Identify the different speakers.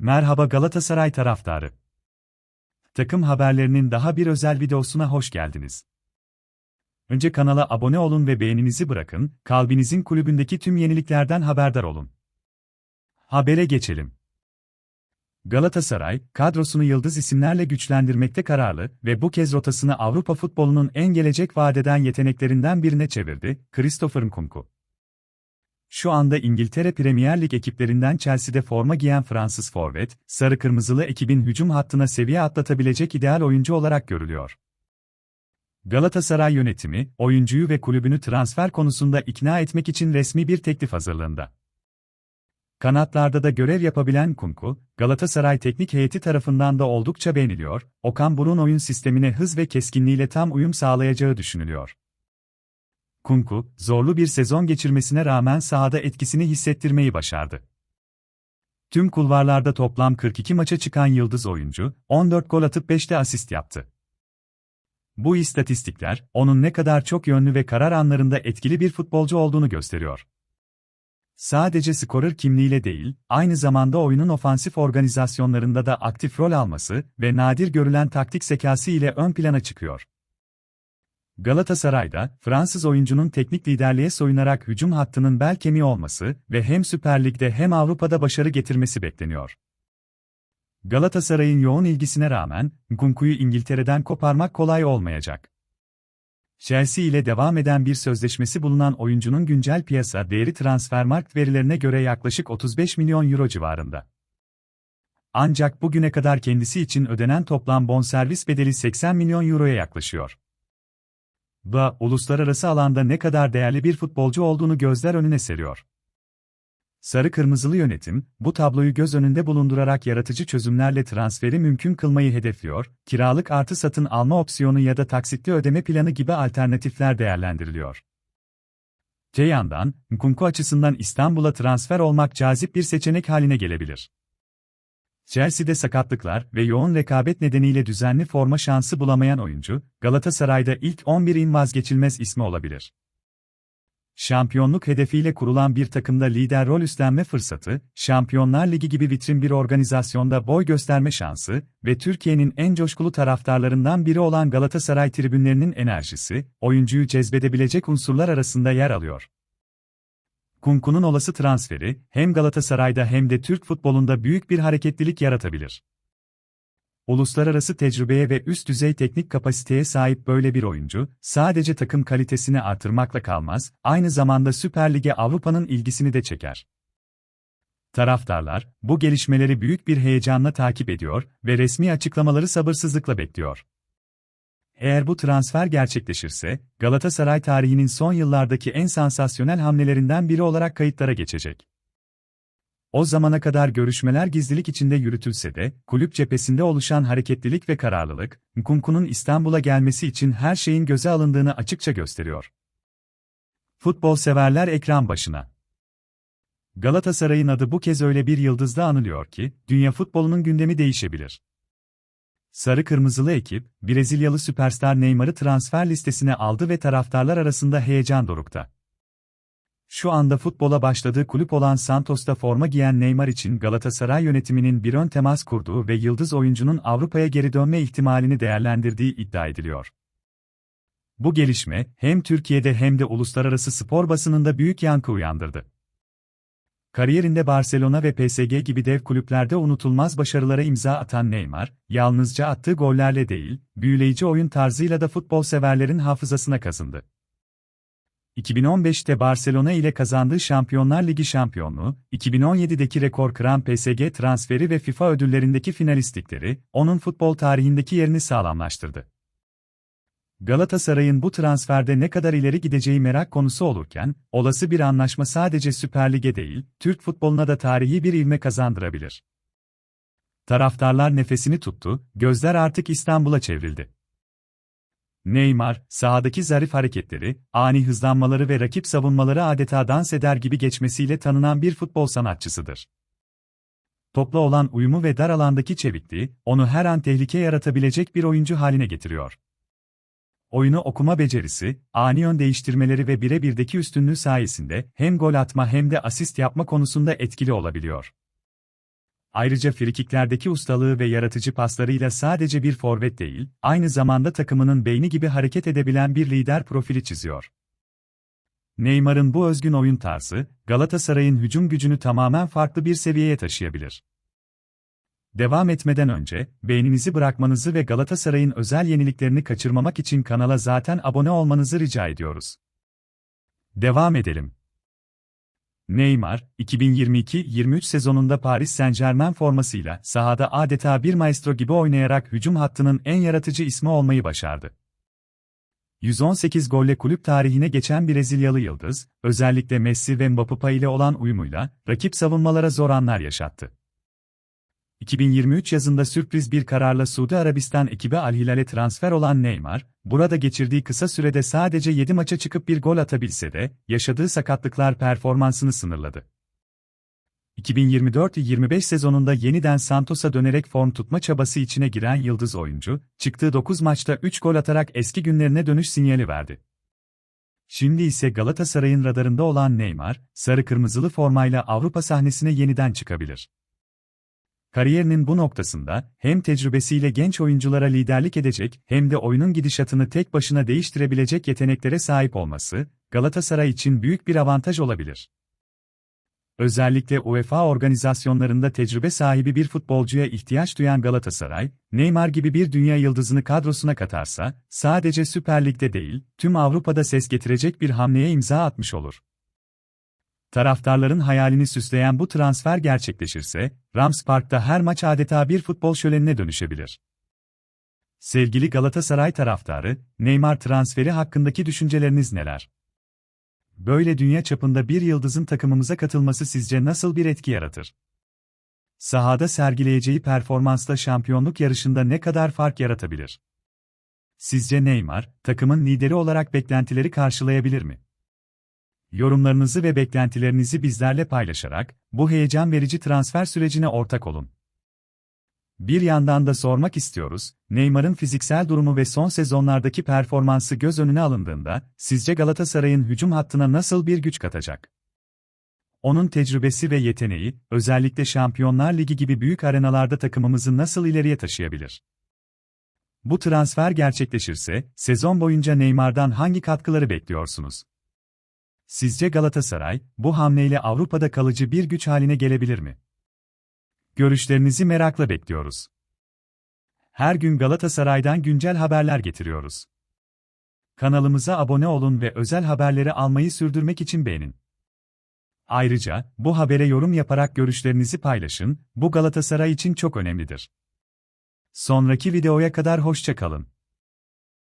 Speaker 1: Merhaba Galatasaray taraftarı. Takım haberlerinin daha bir özel videosuna hoş geldiniz. Önce kanala abone olun ve beğeninizi bırakın, kalbinizin kulübündeki tüm yeniliklerden haberdar olun. Habere geçelim. Galatasaray, kadrosunu yıldız isimlerle güçlendirmekte kararlı ve bu kez rotasını Avrupa futbolunun en gelecek vadeden yeteneklerinden birine çevirdi, Christopher Nkunku. Şu anda İngiltere Premier Lig ekiplerinden Chelsea'de forma giyen Fransız forvet, sarı kırmızılı ekibin hücum hattına seviye atlatabilecek ideal oyuncu olarak görülüyor. Galatasaray yönetimi, oyuncuyu ve kulübünü transfer konusunda ikna etmek için resmi bir teklif hazırlığında. Kanatlarda da görev yapabilen Kunku, Galatasaray teknik heyeti tarafından da oldukça beğeniliyor, Okan Burun oyun sistemine hız ve keskinliğiyle tam uyum sağlayacağı düşünülüyor. Kunku, zorlu bir sezon geçirmesine rağmen sahada etkisini hissettirmeyi başardı. Tüm kulvarlarda toplam 42 maça çıkan yıldız oyuncu, 14 gol atıp 5 de asist yaptı. Bu istatistikler, onun ne kadar çok yönlü ve karar anlarında etkili bir futbolcu olduğunu gösteriyor. Sadece skorer kimliğiyle değil, aynı zamanda oyunun ofansif organizasyonlarında da aktif rol alması ve nadir görülen taktik zekası ile ön plana çıkıyor. Galatasaray'da, Fransız oyuncunun teknik liderliğe soyunarak hücum hattının bel kemiği olması ve hem Süper Lig'de hem Avrupa'da başarı getirmesi bekleniyor. Galatasaray'ın yoğun ilgisine rağmen, Nkunku'yu İngiltere'den koparmak kolay olmayacak. Chelsea ile devam eden bir sözleşmesi bulunan oyuncunun güncel piyasa değeri transfermarkt verilerine göre yaklaşık 35 milyon euro civarında. Ancak bugüne kadar kendisi için ödenen toplam bonservis bedeli 80 milyon euroya yaklaşıyor da uluslararası alanda ne kadar değerli bir futbolcu olduğunu gözler önüne seriyor. Sarı Kırmızılı yönetim, bu tabloyu göz önünde bulundurarak yaratıcı çözümlerle transferi mümkün kılmayı hedefliyor, kiralık artı satın alma opsiyonu ya da taksitli ödeme planı gibi alternatifler değerlendiriliyor. Te yandan, Nkunku açısından İstanbul'a transfer olmak cazip bir seçenek haline gelebilir. Chelsea'de sakatlıklar ve yoğun rekabet nedeniyle düzenli forma şansı bulamayan oyuncu, Galatasaray'da ilk 11'in vazgeçilmez ismi olabilir. Şampiyonluk hedefiyle kurulan bir takımda lider rol üstlenme fırsatı, Şampiyonlar Ligi gibi vitrin bir organizasyonda boy gösterme şansı ve Türkiye'nin en coşkulu taraftarlarından biri olan Galatasaray tribünlerinin enerjisi, oyuncuyu cezbedebilecek unsurlar arasında yer alıyor. Kunku'nun olası transferi, hem Galatasaray'da hem de Türk futbolunda büyük bir hareketlilik yaratabilir. Uluslararası tecrübeye ve üst düzey teknik kapasiteye sahip böyle bir oyuncu, sadece takım kalitesini artırmakla kalmaz, aynı zamanda Süper Lig'e Avrupa'nın ilgisini de çeker. Taraftarlar, bu gelişmeleri büyük bir heyecanla takip ediyor ve resmi açıklamaları sabırsızlıkla bekliyor. Eğer bu transfer gerçekleşirse, Galatasaray tarihinin son yıllardaki en sansasyonel hamlelerinden biri olarak kayıtlara geçecek. O zamana kadar görüşmeler gizlilik içinde yürütülse de, kulüp cephesinde oluşan hareketlilik ve kararlılık, Nkunku'nun İstanbul'a gelmesi için her şeyin göze alındığını açıkça gösteriyor. Futbol severler ekran başına. Galatasaray'ın adı bu kez öyle bir yıldızla anılıyor ki, dünya futbolunun gündemi değişebilir. Sarı Kırmızılı ekip, Brezilyalı süperstar Neymar'ı transfer listesine aldı ve taraftarlar arasında heyecan dorukta. Şu anda futbola başladığı kulüp olan Santos'ta forma giyen Neymar için Galatasaray yönetiminin bir ön temas kurduğu ve yıldız oyuncunun Avrupa'ya geri dönme ihtimalini değerlendirdiği iddia ediliyor. Bu gelişme hem Türkiye'de hem de uluslararası spor basınında büyük yankı uyandırdı. Kariyerinde Barcelona ve PSG gibi dev kulüplerde unutulmaz başarılara imza atan Neymar, yalnızca attığı gollerle değil, büyüleyici oyun tarzıyla da futbol severlerin hafızasına kazındı. 2015'te Barcelona ile kazandığı Şampiyonlar Ligi şampiyonluğu, 2017'deki rekor kıran PSG transferi ve FIFA ödüllerindeki finalistlikleri, onun futbol tarihindeki yerini sağlamlaştırdı. Galatasaray'ın bu transferde ne kadar ileri gideceği merak konusu olurken, olası bir anlaşma sadece Süper Lig'e değil, Türk futboluna da tarihi bir ivme kazandırabilir. Taraftarlar nefesini tuttu, gözler artık İstanbul'a çevrildi. Neymar, sahadaki zarif hareketleri, ani hızlanmaları ve rakip savunmaları adeta dans eder gibi geçmesiyle tanınan bir futbol sanatçısıdır. Topla olan uyumu ve dar alandaki çevikliği, onu her an tehlike yaratabilecek bir oyuncu haline getiriyor oyunu okuma becerisi, ani yön değiştirmeleri ve birebirdeki üstünlüğü sayesinde hem gol atma hem de asist yapma konusunda etkili olabiliyor. Ayrıca frikiklerdeki ustalığı ve yaratıcı paslarıyla sadece bir forvet değil, aynı zamanda takımının beyni gibi hareket edebilen bir lider profili çiziyor. Neymar'ın bu özgün oyun tarzı, Galatasaray'ın hücum gücünü tamamen farklı bir seviyeye taşıyabilir. Devam etmeden önce, beğeninizi bırakmanızı ve Galatasaray'ın özel yeniliklerini kaçırmamak için kanala zaten abone olmanızı rica ediyoruz. Devam edelim. Neymar, 2022-23 sezonunda Paris Saint-Germain formasıyla sahada adeta bir maestro gibi oynayarak hücum hattının en yaratıcı ismi olmayı başardı. 118 golle kulüp tarihine geçen Brezilyalı yıldız, özellikle Messi ve Mbappé ile olan uyumuyla rakip savunmalara zor anlar yaşattı. 2023 yazında sürpriz bir kararla Suudi Arabistan ekibi Al Hilal'e transfer olan Neymar, burada geçirdiği kısa sürede sadece 7 maça çıkıp bir gol atabilse de, yaşadığı sakatlıklar performansını sınırladı. 2024-25 sezonunda yeniden Santos'a dönerek form tutma çabası içine giren yıldız oyuncu, çıktığı 9 maçta 3 gol atarak eski günlerine dönüş sinyali verdi. Şimdi ise Galatasaray'ın radarında olan Neymar, sarı-kırmızılı formayla Avrupa sahnesine yeniden çıkabilir. Kariyerinin bu noktasında, hem tecrübesiyle genç oyunculara liderlik edecek, hem de oyunun gidişatını tek başına değiştirebilecek yeteneklere sahip olması, Galatasaray için büyük bir avantaj olabilir. Özellikle UEFA organizasyonlarında tecrübe sahibi bir futbolcuya ihtiyaç duyan Galatasaray, Neymar gibi bir dünya yıldızını kadrosuna katarsa, sadece Süper Lig'de değil, tüm Avrupa'da ses getirecek bir hamleye imza atmış olur. Taraftarların hayalini süsleyen bu transfer gerçekleşirse, Rams Park'ta her maç adeta bir futbol şölenine dönüşebilir. Sevgili Galatasaray taraftarı, Neymar transferi hakkındaki düşünceleriniz neler? Böyle dünya çapında bir yıldızın takımımıza katılması sizce nasıl bir etki yaratır? Sahada sergileyeceği performansla şampiyonluk yarışında ne kadar fark yaratabilir? Sizce Neymar, takımın lideri olarak beklentileri karşılayabilir mi? Yorumlarınızı ve beklentilerinizi bizlerle paylaşarak, bu heyecan verici transfer sürecine ortak olun. Bir yandan da sormak istiyoruz, Neymar'ın fiziksel durumu ve son sezonlardaki performansı göz önüne alındığında, sizce Galatasaray'ın hücum hattına nasıl bir güç katacak? Onun tecrübesi ve yeteneği, özellikle Şampiyonlar Ligi gibi büyük arenalarda takımımızı nasıl ileriye taşıyabilir? Bu transfer gerçekleşirse, sezon boyunca Neymar'dan hangi katkıları bekliyorsunuz? Sizce Galatasaray, bu hamleyle Avrupa'da kalıcı bir güç haline gelebilir mi? Görüşlerinizi merakla bekliyoruz. Her gün Galatasaray'dan güncel haberler getiriyoruz. Kanalımıza abone olun ve özel haberleri almayı sürdürmek için beğenin. Ayrıca, bu habere yorum yaparak görüşlerinizi paylaşın, bu Galatasaray için çok önemlidir. Sonraki videoya kadar hoşça kalın.